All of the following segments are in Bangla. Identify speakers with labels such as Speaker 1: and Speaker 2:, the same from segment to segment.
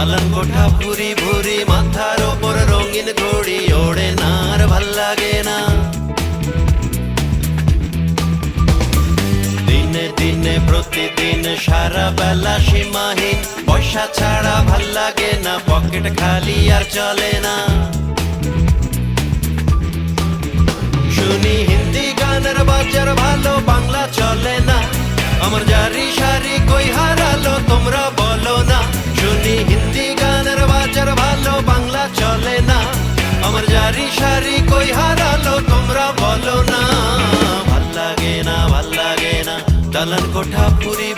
Speaker 1: দালান কোঠা ভুরি ভুরি, মাথার ওপর রঙিন ঘড়ি, ওড়ে না আর ভালো লাগে না। দিনে দিনে, প্রতিদিন সারা বেলা সীমাহীন, পয়সা ছাড়া ভালো লাগে না, পকেট খালি আর চলে না। শুনি হিন্দি গানের বাজার ভালো, বাংলা চলে না। আমার জারি সারি কই সারি কই হারালো, তোমরা বলো না। ভালো লাগে না, ভালো লাগে না। দালান কোঠা ভুরি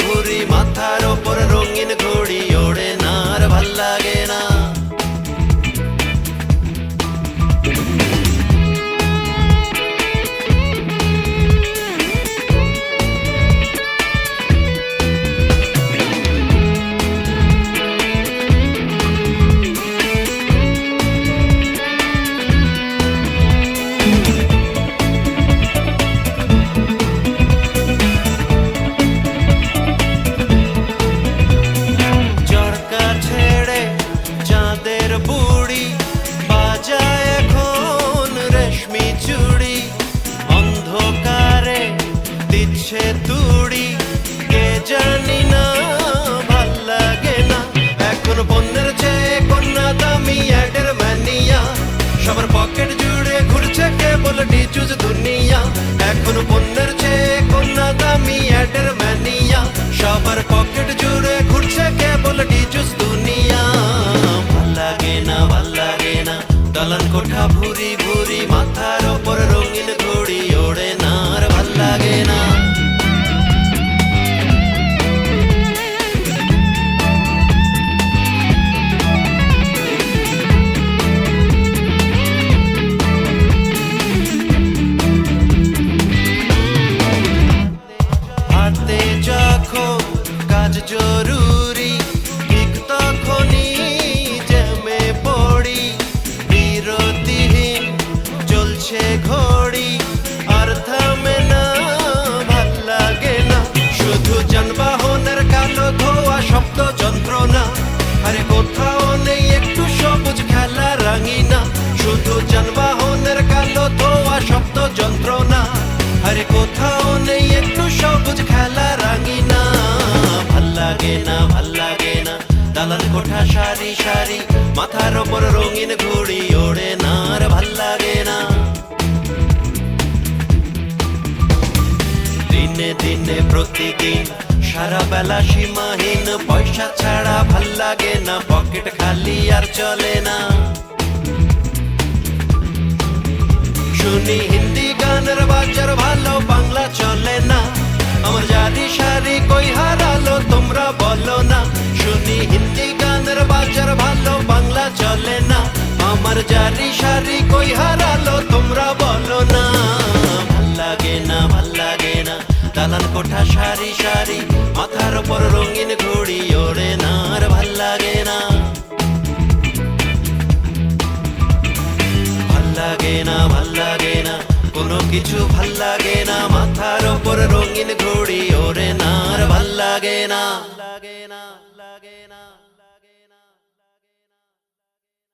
Speaker 1: এখন বন্যের কোথাও নেই একটু সবুজ খেলা রাঙিনা। ভালো লাগে না, ভালো লাগে না। দালান কোঠা, সারি সারি, মাথার ওপর রঙিন ঘুড়ি ওড়ে না, আর ভালো লাগে না। দিনে দিনে প্রতিদিন সারা বেলা সীমাহীন, পয়সা ছাড়া ভালো লাগে না, পকেট খালি আর চলে না। শুনি হিন্দি গানের বাজার ভালো, বাংলা চলে না। আমার জারি সারি কই হারালো, তোমরা বলো না। শুনি হিন্দি গানের বাজার ভালো, বাংলা চলে না। আমার জারি সারি কই হারালো, তোমরা বলো না। ভালো লাগে না, ভালো লাগে না। দালান কোঠা সারি সারি, মাথার ওপর রঙিন ঘড়ি ওড়ে না। আর ভালো লাগে না। লাগে না ভালো লাগে না কোনো কিছু ভালো লাগে না মাথার ওপর রঙিন ঘড়ি, ওরে না আর ভালো লাগে না